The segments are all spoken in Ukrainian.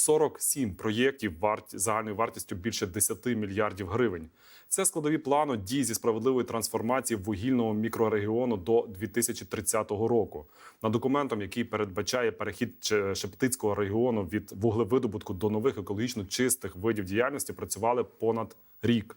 47 проєктів варт... загальною вартістю більше 10 мільярдів гривень. Це складові плану дій зі справедливої трансформації вугільного мікрорегіону до 2030 року. Над документом, який передбачає перехід Шептицького регіону від вуглевидобутку до нових екологічно чистих видів діяльності, працювали понад рік.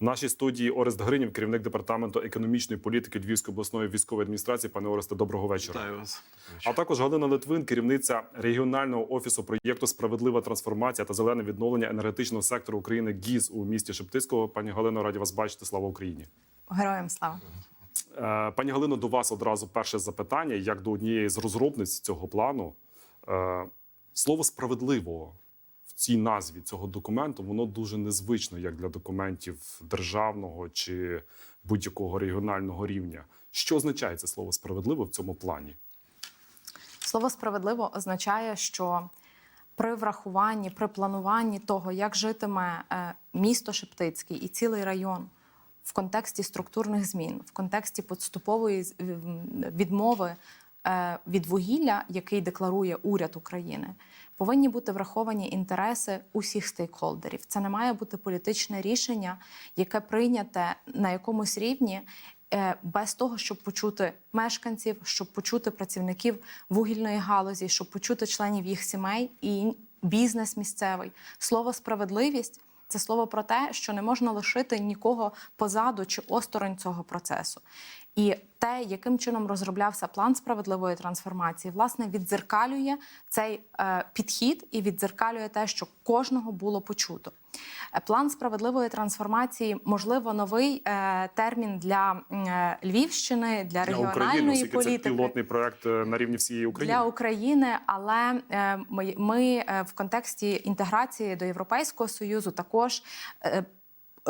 В нашій студії Орест Гринів, керівник департаменту економічної політики Львівської обласної військової адміністрації. Пане Оресте, доброго вечора. Вітаю вас. А також Галина Литвин, керівниця регіонального офісу проєкту Справедлива трансформація та зелене відновлення енергетичного сектору України ГІЗ у місті Шептицького. Пані Галино, раді вас бачити. Слава Україні. Героям слава. Е, Пані Галино, до вас одразу перше запитання, як до однієї з розробниць цього плану. Е, Слово справедливого в цій назві цього документу воно дуже незвично, як для документів державного чи будь-якого регіонального рівня. Що означає це слово справедливо в цьому плані? Слово справедливо означає, що при врахуванні, при плануванні того, як житиме е, місто Шептицький і цілий район в контексті структурних змін, в контексті поступової відмови е, від вугілля, який декларує уряд України, повинні бути враховані інтереси усіх стейкхолдерів. Це не має бути політичне рішення, яке прийняте на якомусь рівні. е, Без того, щоб почути мешканців, щоб почути працівників вугільної галузі, щоб почути членів їх сімей і бізнес місцевий. Слово справедливість це слово про те, що не можна лишити нікого позаду чи осторонь цього процесу. І те, яким чином розроблявся план справедливої трансформації, власне, віддзеркалює цей е, підхід і віддзеркалює те, що кожного було почуто. Е, План справедливої трансформації, можливо, новий е, термін для Львівщини, для Для України, регіональної це пілотний проект на рівні всієї України. для України, але ми, в контексті інтеграції до Європейського союзу також.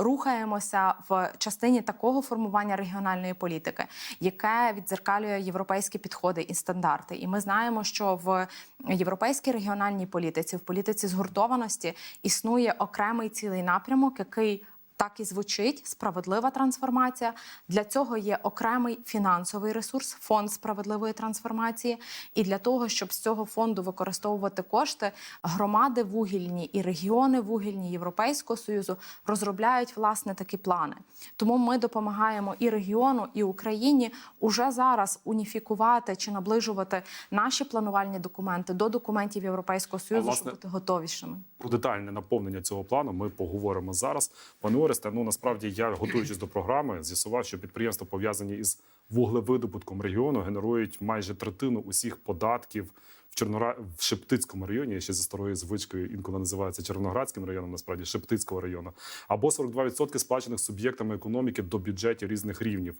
Рухаємося в частині такого формування регіональної політики, яке відзеркалює європейські підходи і стандарти. І ми знаємо, що в європейській регіональній політиці, в політиці згуртованості, існує окремий цілий напрямок, який так і звучить справедлива трансформація. Для цього є окремий фінансовий ресурс, фонд справедливої трансформації. І для того, щоб з цього фонду використовувати кошти, громади вугільні і регіони вугільні Європейського союзу розробляють власне такі плани. Тому ми допомагаємо і регіону, і Україні уже зараз уніфікувати чи наближувати наші планувальні документи до документів Європейського союзу, власне, щоб бути готовішими. Про детальне наповнення цього плану ми поговоримо зараз. Пане Оресте, ну насправді я готуючись до програми, з'ясував, що підприємства пов'язані із вуглевидобутком регіону генерують майже третину усіх податків в Чорнора... в Шептицькому районі. Ще за старою звичкою інколи називається Червоноградським районом, насправді Шептицького району, або 42% сплачених суб'єктами економіки до бюджетів різних рівнів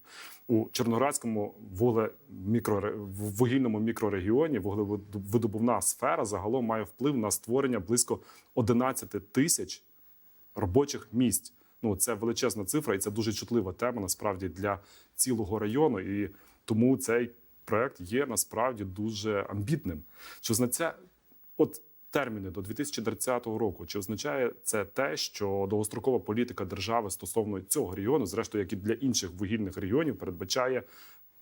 у Чорноградському вугле... мікро... вугільному мікрорегіоні вуглевидобувна сфера загалом має вплив на створення близько 11 тисяч робочих місць. Ну це величезна цифра, і це дуже чутлива тема насправді для цілого району. І тому цей проект є насправді дуже амбітним. Чи означає, от терміни до 2030 року, чи означає це те, що довгострокова політика держави стосовно цього регіону, зрештою, як і для інших вугільних регіонів, передбачає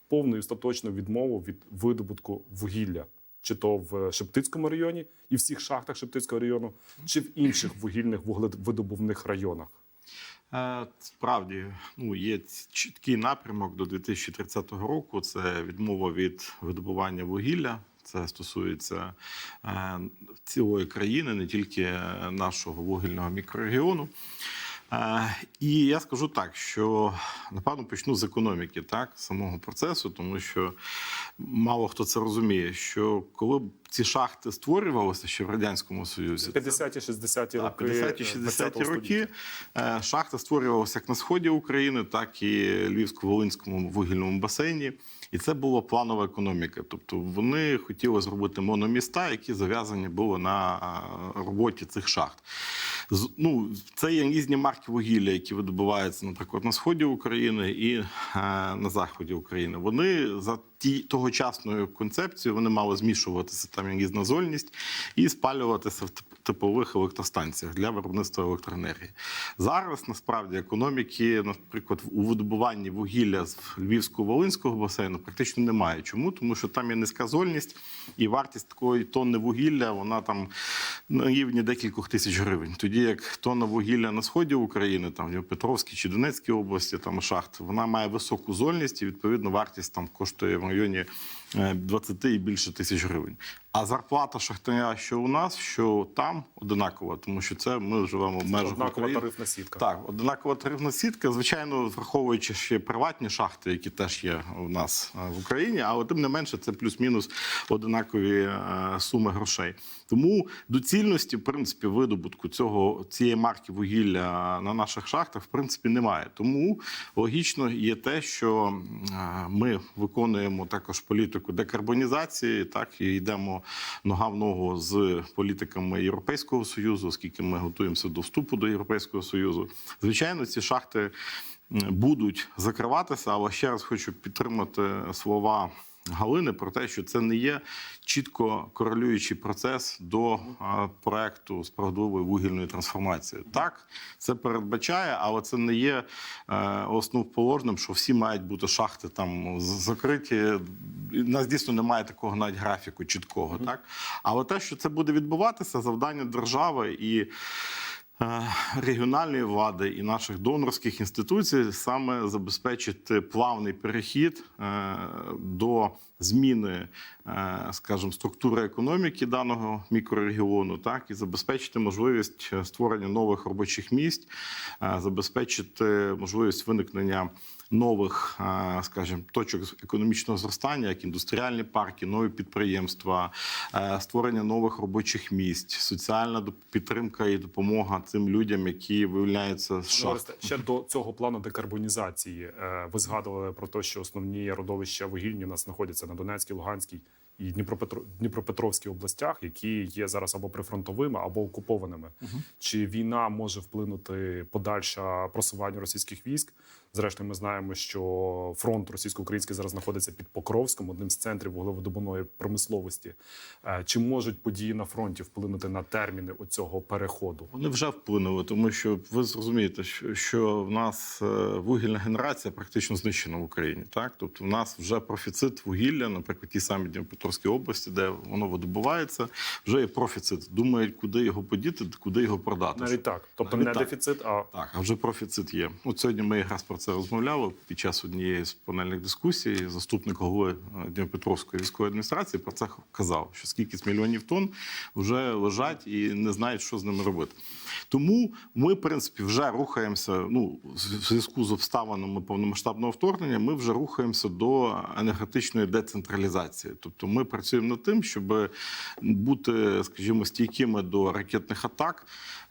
повну і остаточну відмову від видобутку вугілля? Чи то в Шептицькому районі і всіх шахтах Шептицького району, чи в інших вугільних вуглевидобувних районах? Е, Справді, ну є чіткий напрямок до 2030 року. Це відмова від видобування вугілля. Це стосується е, цілої країни, не тільки нашого вугільного мікрорегіону. Е, І я скажу так, що напевно почну з економіки, так самого процесу, тому що мало хто це розуміє. Що коли ці шахти створювалися ще в радянському союзі, це 50-60 роки. 50-60 20-го роки е, шахта створювалася як на сході України, так і Львівсько-Волинському вугільному басейні. І це була планова економіка. Тобто вони хотіли зробити мономіста, які зав'язані були на е, роботі цих шахт. Ну, це є різні марки вугілля, які видобуваються, наприклад, на сході України і е, на заході України. Вони за ті тогочасною концепцією вони мали змішуватися там якісь назольність і спалюватися в тип- типових електростанціях для виробництва електроенергії. Зараз насправді економіки, наприклад, у видобуванні вугілля з Львівсько-Волинського басейну практично немає. Чому? Тому що там є низька зольність, і вартість такої тонни вугілля вона там на рівні декількох тисяч гривень. Тоді як тонна вугілля на сході України, там в Дніпропетровській чи Донецькій області, там шахт, вона має високу зольність, і відповідно вартість там коштує в районі 20 і більше тисяч гривень. А зарплата шахтаря, що у нас, що там, одинакова, тому що це ми живемо в межах Однакова України. тарифна сітка. Так, однакова тарифна сітка. Звичайно, враховуючи ще приватні шахти, які теж є у нас е, в Україні, але тим не менше це плюс-мінус одинакові е, суми грошей. Тому доцільності, в принципі, видобутку цього цієї марки вугілля на наших шахтах в принципі немає. Тому логічно є те, що е, ми виконуємо також політику декарбонізації, так і йдемо нога в ногу з політиками Європейського союзу, оскільки ми готуємося до вступу до Європейського союзу. Звичайно, ці шахти будуть закриватися, але ще раз хочу підтримати слова. Галини про те, що це не є чітко корелюючий процес до проекту справедливої вугільної трансформації. Так, це передбачає, але це не є е, основоположним, що всі мають бути шахти там закриті. В нас дійсно немає такого навіть графіку чіткого. Так, але те, що це буде відбуватися, завдання держави і. Е, Регіональної влади і наших донорських інституцій саме забезпечити плавний перехід е, до зміни, е, скажімо, структури економіки даного мікрорегіону, так і забезпечити можливість створення нових робочих місць, забезпечити можливість виникнення нових, скажімо, точок економічного зростання, як індустріальні парки, нові підприємства, створення нових робочих місць, соціальна підтримка і допомога цим людям, які виявляються з Ну, шахт. Ще до цього плану декарбонізації. е, Ви згадували про те, що основні родовища вугільні у нас знаходяться на Донецькій, Луганській і Дніпропетро... Дніпропетровській областях, які є зараз або прифронтовими, або окупованими. Чи війна може вплинути подальше просування російських військ? Зрештою, ми знаємо, що фронт російсько-український зараз знаходиться під Покровськом, одним з центрів вуглеводобувної промисловості. Е, Чи можуть події на фронті вплинути на терміни оцього переходу? Вони вже вплинули, тому що ви зрозумієте, що, що в нас е, вугільна генерація практично знищена в Україні. Так, тобто, в нас вже профіцит вугілля, наприклад, ті самі Дніпропетровській області, де воно видобувається, вже є профіцит. Думають, куди його подіти, куди його продати. Навіть так, тобто Навіть не так. дефіцит, а Так, а вже профіцит є. От сьогодні ми якраз про це розмовляли під час однієї з панельних дискусій. Заступник голови е, Дніпропетровської військової адміністрації про це казав, що скільки мільйонів тонн вже лежать і не знають, що з ними робити. Тому ми, в принципі, вже рухаємося. Ну, в зв'язку з обставинами повномасштабного вторгнення, ми вже рухаємося до енергетичної децентралізації. Тобто, ми працюємо над тим, щоб бути, скажімо, стійкими до ракетних атак,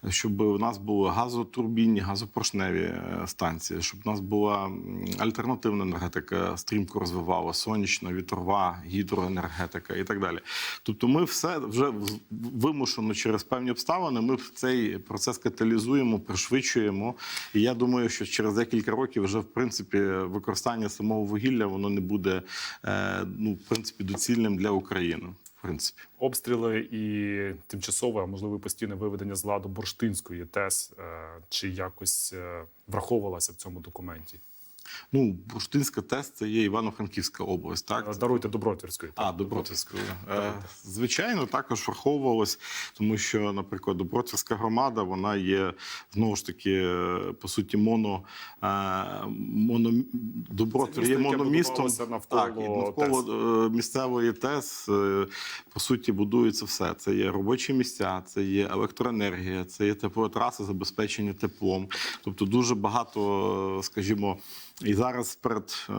щоб у нас були газотурбінні, газопоршневі е, станції, щоб у нас була альтернативна енергетика, стрімко розвивала сонячна, вітрова, гідроенергетика і так далі. Тобто, ми все вже вимушено через певні обставини. Ми цей процес каталізуємо, пришвидшуємо. І я думаю, що через декілька років вже в принципі використання самого вугілля воно не буде е, ну, в принципі доцільним для України. Принципі. обстріли і тимчасове, а можливо, постійне виведення з ладу бурштинської ТЕС е, чи якось враховувалася в цьому документі? Ну, Бурштинська ТЕС це є Івано-Франківська область. Так, Е, Даруйте Добротвірської. А, Добротівською. Е, Звичайно, також враховувалось, тому що, наприклад, Добротівська громада вона є знову ж таки, е, по суті, моно, моно Добротвір є мономістом. навколо Так, і навколо е, місцевої ТЕС, по суті, будується все. Це є робочі місця, це є електроенергія, це є теплотраси, забезпечення теплом. Тобто дуже багато, скажімо. І зараз перед е,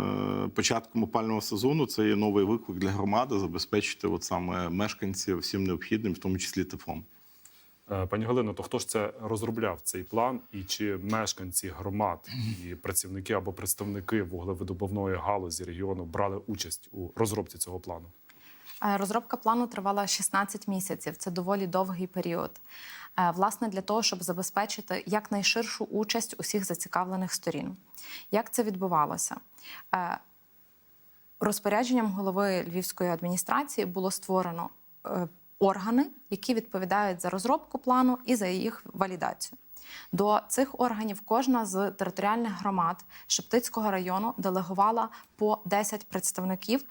початком опального сезону це є новий виклик для громади забезпечити от саме мешканців всім необхідним, в тому числі теплом. Е, Пані Галино, то хто ж це розробляв цей план, і чи мешканці громад і працівники або представники вуглевидобувної галузі регіону брали участь у розробці цього плану? Е, Розробка плану тривала 16 місяців. Це доволі довгий період. Е, Власне, для того, щоб забезпечити якнайширшу участь усіх зацікавлених сторін. Як це відбувалося? Е, Розпорядженням голови Львівської адміністрації було створено е, органи, які відповідають за розробку плану і за їх валідацію. До цих органів кожна з територіальних громад Шептицького району делегувала по 10 представників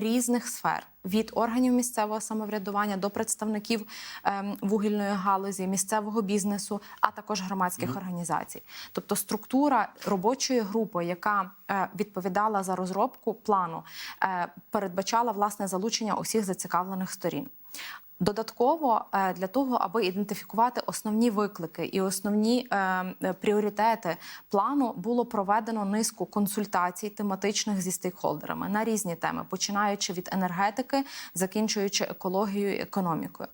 різних сфер від органів місцевого самоврядування до представників ем, вугільної галузі, місцевого бізнесу, а також громадських організацій. Тобто структура робочої групи, яка е, відповідала за розробку плану, е, передбачала власне залучення усіх зацікавлених сторін. Додатково е, для того, аби ідентифікувати основні виклики і основні е, е, пріоритети плану, було проведено низку консультацій тематичних зі стейкхолдерами на різні теми, починаючи від енергетики, закінчуючи екологією і економікою.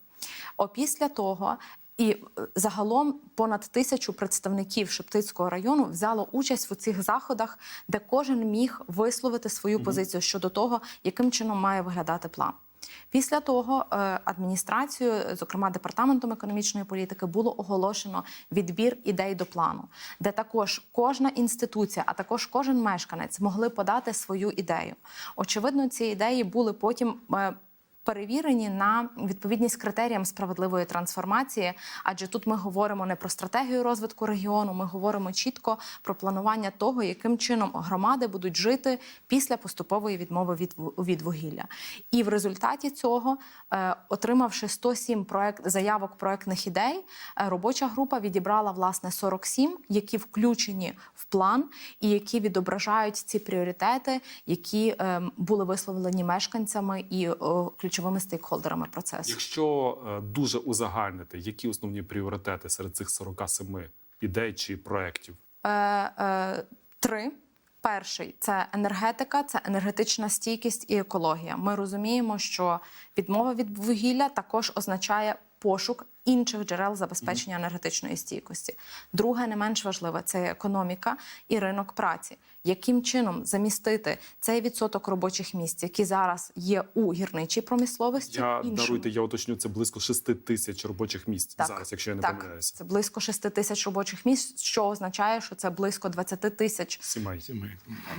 Опісля того. І е, загалом понад тисячу представників Шептицького району взяло участь у цих заходах, де кожен міг висловити свою позицію щодо того, яким чином має виглядати план. Після того е, адміністрацією, зокрема департаментом економічної політики, було оголошено відбір ідей до плану, де також кожна інституція, а також кожен мешканець могли подати свою ідею. Очевидно, ці ідеї були потім. Перевірені на відповідність критеріям справедливої трансформації, адже тут ми говоримо не про стратегію розвитку регіону, ми говоримо чітко про планування того, яким чином громади будуть жити після поступової відмови від, від вугілля. І в результаті цього, е, отримавши 107 проект заявок проектних ідей, е, робоча група відібрала власне 47, які включені в план і які відображають ці пріоритети, які е, були висловлені мешканцями і о, ключовими стейкхолдерами процесу. Якщо е, дуже узагальнити, які основні пріоритети серед цих 47 ідей чи проєктів? Е, е, три. Перший це енергетика, це енергетична стійкість і екологія. Ми розуміємо, що відмова від вугілля також означає пошук інших джерел забезпечення енергетичної стійкості. Друге, не менш важливе, це економіка і ринок праці. Яким чином замістити цей відсоток робочих місць, які зараз є у гірничій промисловості, Я іншими? даруйте, я уточню, це близько 6 тисяч робочих місць зараз, якщо я не так, помиляюся. Це близько 6 тисяч робочих місць, що означає, що це близько 20 тисяч Сімей, Сімей.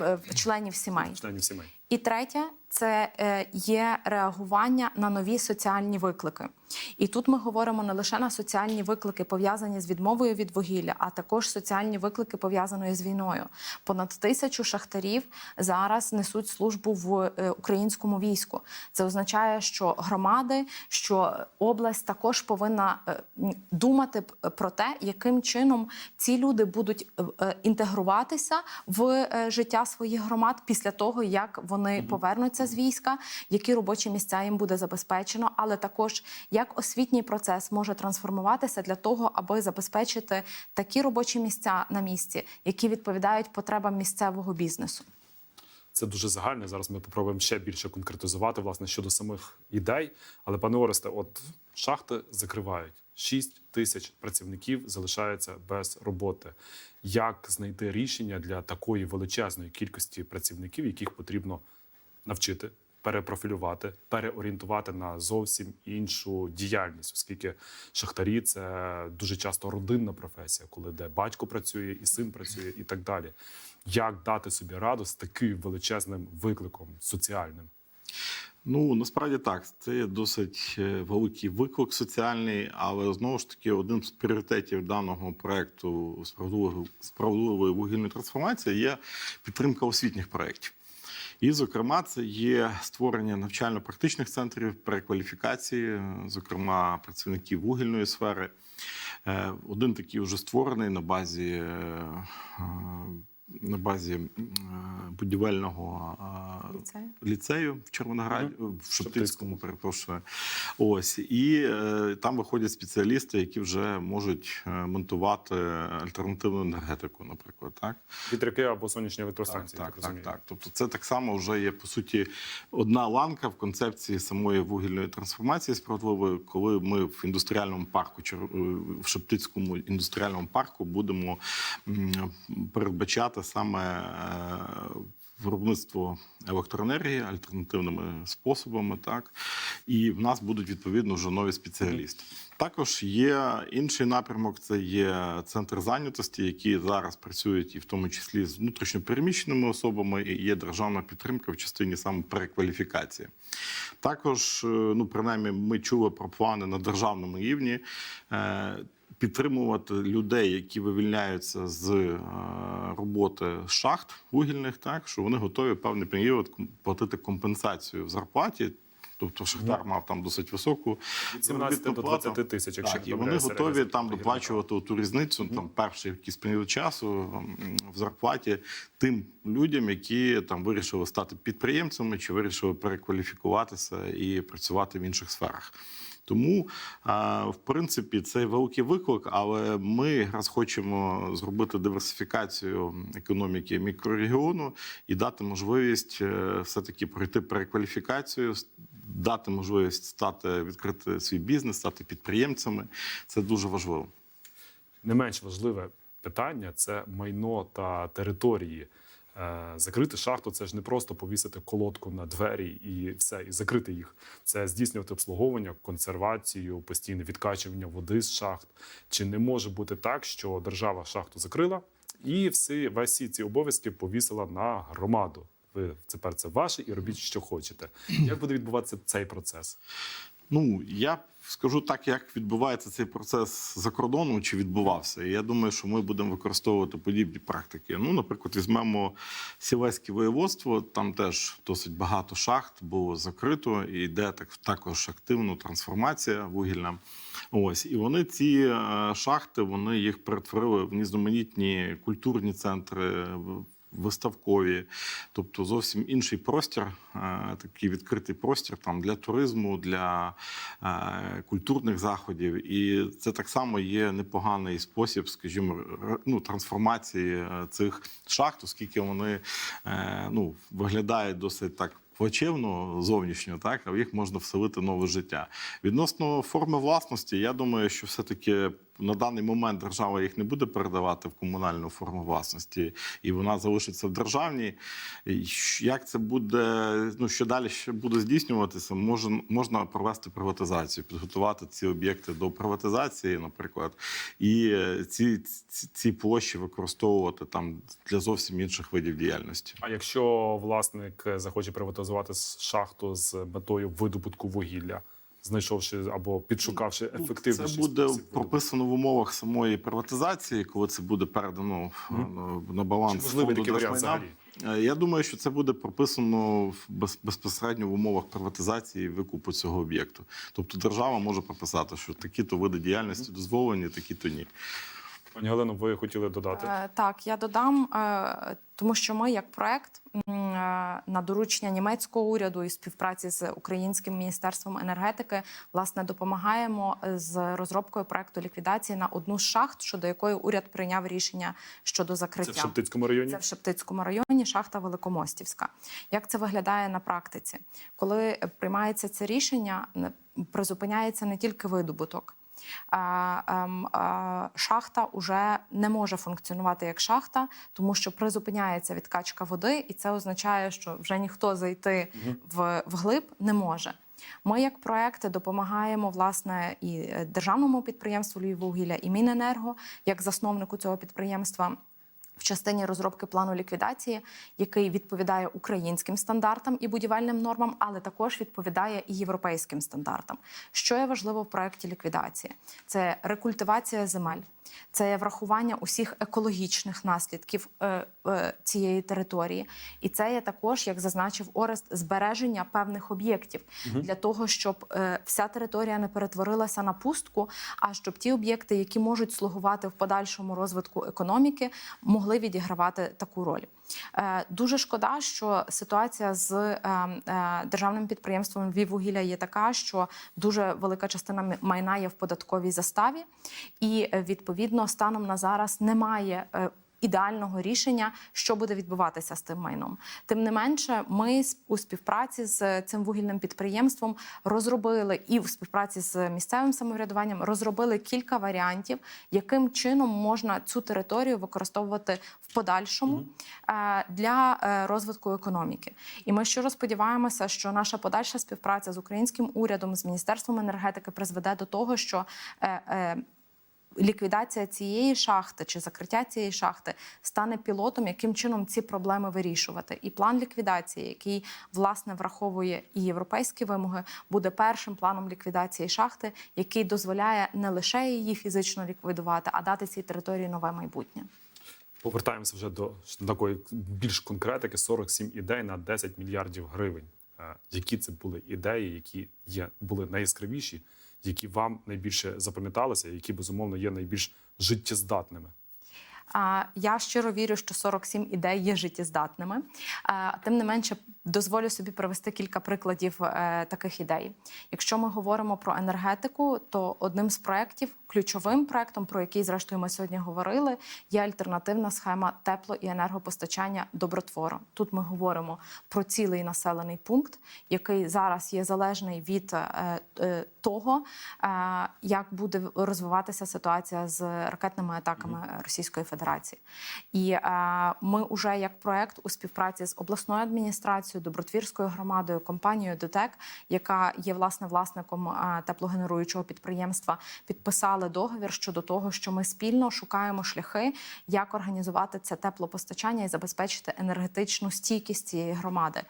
е, членів сімей. членів сімей. І третє це е, є реагування на нові соціальні виклики. І тут ми говоримо не лише на соціальні виклики, пов'язані з відмовою від вугілля, а також соціальні виклики пов'язані з війною. Понад тисячу шахтарів зараз несуть службу в е, українському війську. Це означає, що громади, що область також повинна е, думати про те, яким чином ці люди будуть е, інтегруватися в життя своїх громад після того, як вони повернуться з війська, які робочі місця їм буде забезпечено, але також як освітній процес може трансформуватися для того, аби забезпечити такі робочі місця на місці, які відповідають потребам місцевого бізнесу. Це дуже загально. Зараз ми попробуємо ще більше конкретизувати власне щодо самих ідей. Але пане Оресте, от шахти закривають. 6 тисяч працівників залишаються без роботи. Як знайти рішення для такої величезної кількості працівників, яких потрібно навчити, перепрофілювати, переорієнтувати на зовсім іншу діяльність, оскільки шахтарі це дуже часто родинна професія, коли де батько працює, і син працює, і так далі. Як дати собі раду з таким величезним викликом соціальним? Ну насправді так, це досить е, великий виклик соціальний, але знову ж таки, одним з пріоритетів даного проекту справедливої вугільної трансформації є підтримка освітніх проєктів. І, зокрема, це є створення навчально-практичних центрів перекваліфікації, е, зокрема працівників вугільної сфери. Е, Один такий вже створений на базі. На базі е, будівельного Ліцею? ліцею в Червонограді, в Шептицькому, перепрошую. Ось і е, там виходять спеціалісти, які вже можуть е, монтувати альтернативну енергетику, наприклад, так. Вітряки або сонячні електростанції, так, так, так, так. Тобто, це так само вже є по суті одна ланка в концепції самої вугільної трансформації справедливої, коли ми в індустріальному парку в Шептицькому індустріальному парку будемо м, передбачати саме. е, Виробництво електроенергії альтернативними способами, так і в нас будуть відповідно вже нові спеціалісти. Також є інший напрямок це є центр зайнятості, які зараз працюють і в тому числі з внутрішньопереміщеними особами, і є державна підтримка в частині саме перекваліфікації. Також, е, ну принаймні, ми чули про плани на державному рівні. Підтримувати людей, які вивільняються з е, роботи шахт вугільних, так що вони готові певний період платити компенсацію в зарплаті. Тобто Шахтар мав там досить високу Від 17 до заробітну 20 тисяч, якщо Так, і вони готові там доплачувати ту різницю, там перший якийсь період часу в зарплаті тим людям, які там вирішили стати підприємцями чи вирішили перекваліфікуватися і працювати в інших сферах. Тому, в принципі, це великий виклик, але ми якраз хочемо зробити диверсифікацію економіки мікрорегіону і дати можливість е, все-таки пройти перекваліфікацію, дати можливість стати відкрити свій бізнес, стати підприємцями. Це дуже важливо. Не менш важливе питання це майно та території. Е, Закрити шахту це ж не просто повісити колодку на двері і все, і закрити їх. Це здійснювати обслуговування, консервацію, постійне відкачування води з шахт. Чи не може бути так, що держава шахту закрила і всі весі ці обов'язки повісила на громаду? Ви тепер це ваше і робіть, що хочете. Як буде відбуватися цей процес? Ну я скажу так, як відбувається цей процес за кордоном чи відбувався. І я думаю, що ми будемо використовувати подібні практики. Ну, наприклад, візьмемо сілеське воєводство. Там теж досить багато шахт було закрито, і йде так також активна трансформація вугільна. Ось і вони ці е, шахти вони їх перетворили в різноманітні культурні центри. Виставкові, тобто зовсім інший простір, е, такий відкритий простір там для туризму, для е, культурних заходів. І це так само є непоганий спосіб, скажімо, ну, трансформації е, цих шахт, оскільки вони ну, виглядають досить так. Плачевно зовнішньо, так а їх можна вселити нове життя. Відносно форми власності, я думаю, що все-таки на даний момент держава їх не буде передавати в комунальну форму власності, і вона залишиться в державній. Як це буде, ну що далі ще буде здійснюватися, може, можна провести приватизацію, підготувати ці об'єкти до приватизації, наприклад, і е, ці, ці, ці площі використовувати там для зовсім інших видів діяльності. А якщо власник е, захоче приватизувати шахту з метою видобутку вугілля, знайшовши або підшукавши Ну, Це буде спосіб прописано в умовах самої приватизації, коли це буде передано mm. на баланс. Чи фонду такий варіант держмайна. взагалі? Е, Я думаю, що це буде прописано безпосередньо в умовах приватизації і викупу цього об'єкту. Тобто держава може прописати, що такі-то види діяльності дозволені, такі-то ні. Пані Галено, ви хотіли додати? Е, Так, я додам, е, тому що ми, як проект, е, на доручення німецького уряду і співпраці з українським міністерством енергетики, власне, допомагаємо з розробкою проекту ліквідації на одну з шахт, щодо якої уряд прийняв рішення щодо закриття. Це в Шептицькому районі? Це в Шептицькому районі, шахта Великомостівська. Як це виглядає на практиці? Коли приймається це рішення, призупиняється не тільки видобуток. А, ем, а, шахта вже не може функціонувати як шахта, тому що призупиняється відкачка води, і це означає, що вже ніхто зайти в, вглиб не може. Ми, як проекти, допомагаємо власне і е, державному підприємству «Львіввугілля», і Міненерго, як засновнику цього підприємства. В частині розробки плану ліквідації, який відповідає українським стандартам і будівельним нормам, але також відповідає і європейським стандартам. Що є важливо в проєкті ліквідації? Це рекультивація земель, це врахування усіх екологічних наслідків е, е, цієї території, і це є також, як зазначив Орест, збереження певних об'єктів для того, щоб е, вся територія не перетворилася на пустку, а щоб ті об'єкти, які можуть слугувати в подальшому розвитку економіки, могли відігравати таку роль. Е, Дуже шкода, що ситуація з е, е, державним підприємством «Львіввугілля» є така, що дуже велика частина майна є в податковій заставі, і е, відповідно станом на зараз немає. Ідеального рішення, що буде відбуватися з тим майном. Тим не менше, ми у співпраці з цим вугільним підприємством розробили і в співпраці з місцевим самоврядуванням розробили кілька варіантів, яким чином можна цю територію використовувати в подальшому е, для е, розвитку економіки. І ми щиро сподіваємося, що наша подальша співпраця з українським урядом, з міністерством енергетики призведе до того, що е, ліквідація цієї шахти чи закриття цієї шахти стане пілотом, яким чином ці проблеми вирішувати. І план ліквідації, який власне враховує і європейські вимоги, буде першим планом ліквідації шахти, який дозволяє не лише її фізично ліквідувати, а дати цій території нове майбутнє. Повертаємося вже до такої більш конкретики: 47 ідей на 10 мільярдів гривень. Е, Які це були ідеї, які є були найяскравіші, які вам найбільше запам'яталися, які безумовно є найбільш життєздатними? Я щиро вірю, що 47 ідей є життєздатними. Тим не менше, дозволю собі привести кілька прикладів е, таких ідей. Якщо ми говоримо про енергетику, то одним з проєктів, ключовим проєктом, про який зрештою ми сьогодні говорили, є альтернативна схема тепло і енергопостачання добротвору. Тут ми говоримо про цілий населений пункт, який зараз є залежний від е, е, того, е, як буде розвиватися ситуація з ракетними атаками Російської Федерації. І е, ми вже як проект у співпраці з обласною адміністрацією, добротвірською громадою, компанією ДТЕК, яка є власне власником е, теплогенеруючого підприємства, підписали договір щодо того, що ми спільно шукаємо шляхи, як організувати це теплопостачання і забезпечити енергетичну стійкість цієї громади.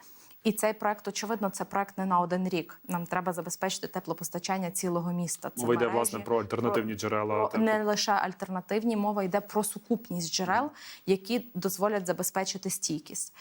І цей проект, очевидно, це проект не на один рік. Нам треба забезпечити теплопостачання цілого міста. Це Мова йде мережі, власне про альтернативні джерела. про не лише альтернативні, мова йде про сукупність джерел, які дозволять забезпечити стійкість.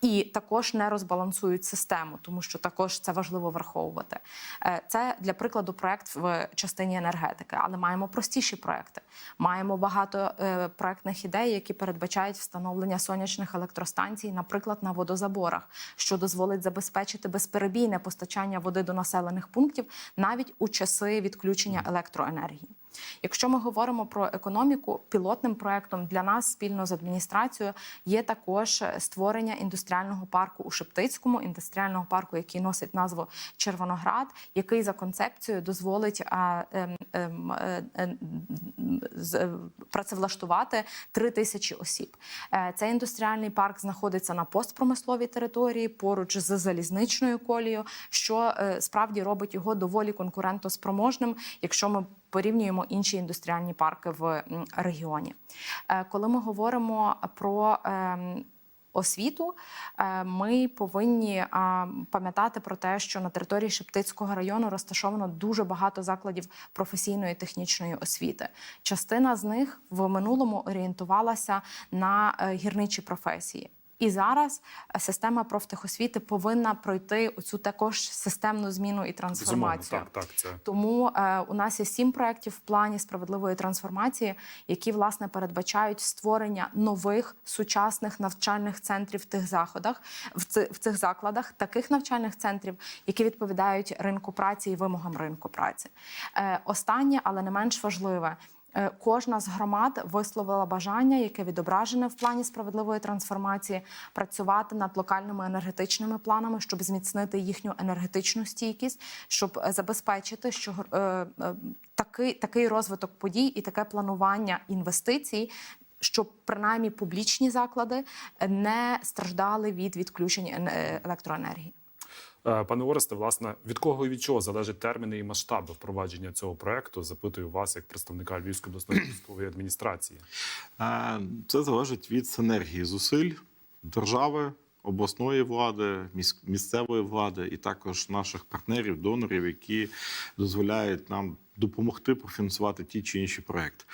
І також не розбалансують систему, тому що також це важливо враховувати. Е, Це для прикладу проект в частині енергетики, але маємо простіші проекти. Маємо багато е, проектних ідей, які передбачають встановлення сонячних електростанцій, наприклад, на водозаборах, що дозволить забезпечити безперебійне постачання води до населених пунктів навіть у часи відключення електроенергії. Якщо ми говоримо про економіку, пілотним проектом для нас спільно з адміністрацією є також створення індустріального парку у Шептицькому, індустріального парку, який носить назву Червоноград, який за концепцією дозволить ем, ем, е, е, е, працевлаштувати три тисячі осіб. Е, Цей індустріальний парк знаходиться на постпромисловій території поруч з залізничною колією, що е, справді робить його доволі конкурентоспроможним, якщо ми порівнюємо інші індустріальні парки в регіоні. Е, Коли ми говоримо про ем, освіту, е, ми повинні пам'ятати про те, що на території Шептицького району розташовано дуже багато закладів професійної технічної освіти. Частина з них в минулому орієнтувалася на е, гірничі професії. І зараз е, система профтехосвіти повинна пройти цю також системну зміну і Безумовно, трансформацію. так, так, це Тому е, у нас є сім проєктів в плані справедливої трансформації, які власне передбачають створення нових сучасних навчальних центрів в тих заходах, в, ци, в цих закладах, таких навчальних центрів, які відповідають ринку праці і вимогам ринку праці. Е, останнє, але не менш важливе. Е, Кожна з громад висловила бажання, яке відображене в плані справедливої трансформації, працювати над локальними енергетичними планами, щоб зміцнити їхню енергетичну стійкість, щоб е, забезпечити, що е, е, такий, такий розвиток подій і таке планування інвестицій. Щоб принаймні публічні заклади не страждали від відключень електроенергії. Е, Пане Оресте, власне, від кого і від чого залежать терміни і масштаби впровадження цього проекту? Запитую вас як представника Львівської обласної військової адміністрації. Е, Це залежить від синергії зусиль держави, обласної влади, міс- місцевої влади і також наших партнерів, донорів, які дозволяють нам допомогти профінансувати ті чи інші проекти.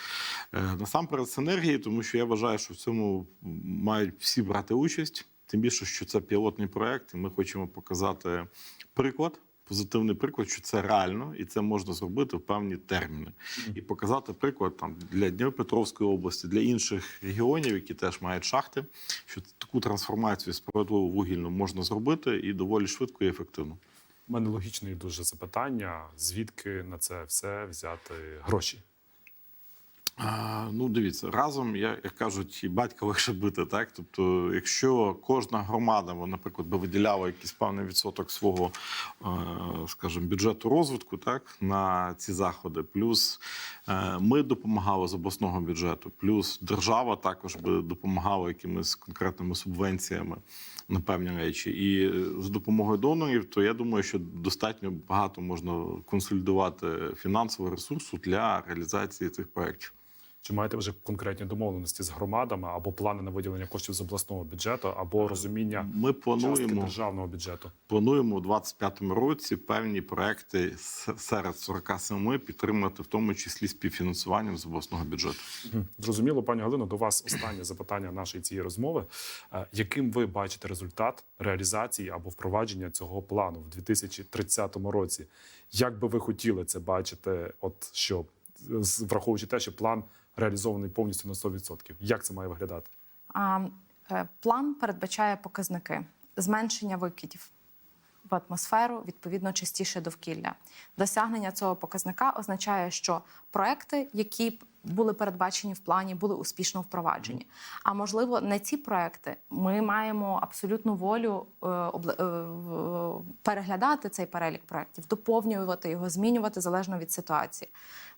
Е, Насамперед, синергії, тому що я вважаю, що в цьому мають всі брати участь. Тим більше, що це пілотний проект, і ми хочемо показати приклад. Позитивний приклад, що це реально, і це можна зробити в певні терміни, і показати приклад там для Дніпропетровської області, для інших регіонів, які теж мають шахти, що таку трансформацію справедливу вугільну можна зробити і доволі швидко і ефективно. У мене логічне дуже запитання: звідки на це все взяти гроші? А, Ну, дивіться, разом, я- як кажуть, і батька легше бити. Так? Тобто, якщо кожна громада, наприклад, би виділяла якийсь певний відсоток свого, е, скажімо, бюджету розвитку так, на ці заходи, плюс е, ми допомагали з обласного бюджету, плюс держава також би допомагала якимись конкретними субвенціями на певні речі. І е, з допомогою донорів, то я думаю, що достатньо багато можна консолідувати фінансового ресурсу для реалізації цих проєктів. Чи маєте вже конкретні домовленості з громадами або плани на виділення коштів з обласного бюджету, або розуміння Ми частки плануємо, державного бюджету? плануємо у 2025 році певні проекти серед 47 підтримати, в тому числі співфінансуванням з обласного бюджету. Зрозуміло, пані Галино, до вас останнє запитання нашої цієї розмови. Е, Яким ви бачите результат реалізації або впровадження цього плану в 2030 році? Як би ви хотіли це бачити? От що враховуючи те, що план реалізований повністю на 100%? Як це має виглядати? А, е, План передбачає показники зменшення викидів в атмосферу, відповідно частіше довкілля. Досягнення цього показника означає, що проекти, які були передбачені в плані, були успішно впроваджені. А можливо, не ці проекти. Ми маємо абсолютну волю е, е, переглядати цей перелік проектів, доповнювати його, змінювати залежно від ситуації.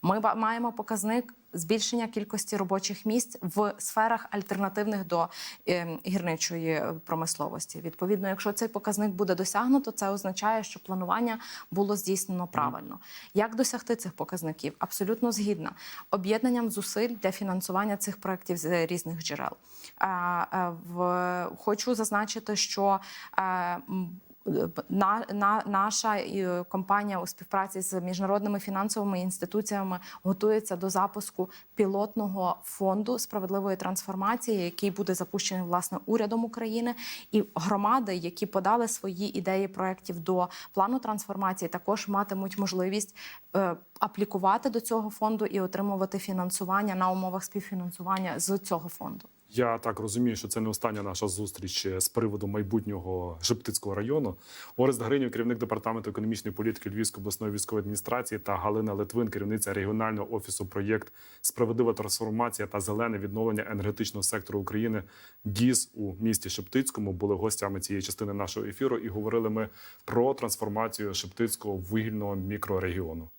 Ми маємо показник збільшення кількості робочих місць в сферах альтернативних до е, гірничої промисловості. Відповідно, якщо цей показник буде досягнуто, це означає, що планування було здійснено правильно. Як досягти цих показників? Абсолютно згідна об'єднанням зусиль для фінансування цих проєктів з різних джерел. Е, хочу зазначити, що е, на, на, наша е, компанія у співпраці з міжнародними фінансовими інституціями готується до запуску пілотного фонду справедливої трансформації, який буде запущений власне урядом України, і громади, які подали свої ідеї проєктів до плану трансформації, також матимуть можливість е, аплікувати до цього фонду і отримувати фінансування на умовах співфінансування з цього фонду. Я так розумію, що це не остання наша зустріч е, з приводу майбутнього Шептицького району. Орест Гринів, керівник департаменту економічної політики Львівської обласної військової адміністрації, та Галина Литвин, керівниця регіонального офісу проєкт Справедлива трансформація та зелене відновлення енергетичного сектору України ГІЗ у місті Шептицькому були гостями цієї частини нашого ефіру. І говорили ми про трансформацію Шептицького вугільного мікрорегіону.